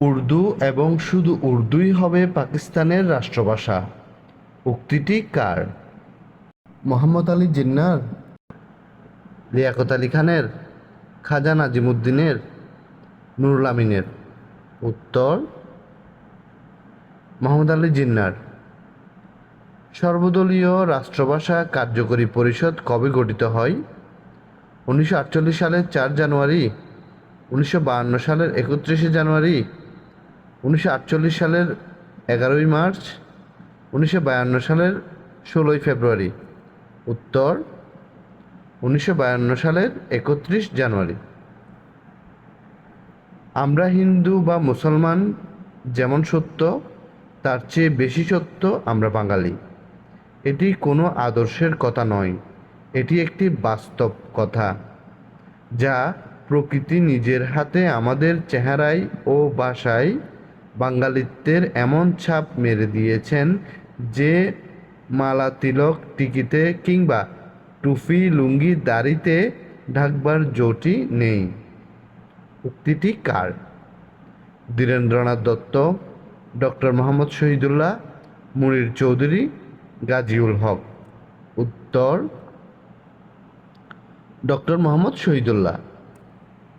উর্দু এবং শুধু উর্দুই হবে পাকিস্তানের রাষ্ট্রভাষা। উক্তিটি কার? মোহাম্মদ আলী জিন্নার, লিয়াকত আলী খানের, খাজা নাজিমুদ্দিনের, নুরুল আমিনের। উত্তর, মোহাম্মদ আলী জিন্নার। সর্বদলীয় রাষ্ট্রভাষা কার্যকরী পরিষদ কবে গঠিত হয়? উনিশশো আটচল্লিশ সালের চার জানুয়ারি, উনিশশো সালের একত্রিশে জানুয়ারি উনিশশো আটচল্লিশ সালের এগারোই মার্চ, উনিশশো বায়ান্ন সালের ষোলোই ফেব্রুয়ারি। উত্তর, উনিশশো বায়ান্ন সালের একত্রিশ জানুয়ারি। আমরা হিন্দু বা মুসলমান যেমন সত্য, তার চেয়ে বেশি সত্য আমরা বাঙালি। এটি কোনো আদর্শের কথা নয়, এটি একটি বাস্তব কথা, যা প্রকৃতি নিজের হাতে আমাদের চেহারায় ও ভাষায় বাঙালিত্বের এমন ছাপ মেরে দিয়েছেন যে মালা তিলক টিকিতে কিংবা টুপি, লুঙ্গি, দাড়িতে ঢাকবার জোটি নেই। উক্তিটি কার? ধীরেন্দ্রনাথ দত্ত, ডক্টর মোহাম্মদ শহীদুল্লাহ, মুনির চৌধুরী, গাজীউল হক। উত্তর, ডক্টর মোহাম্মদ শহীদুল্লাহ।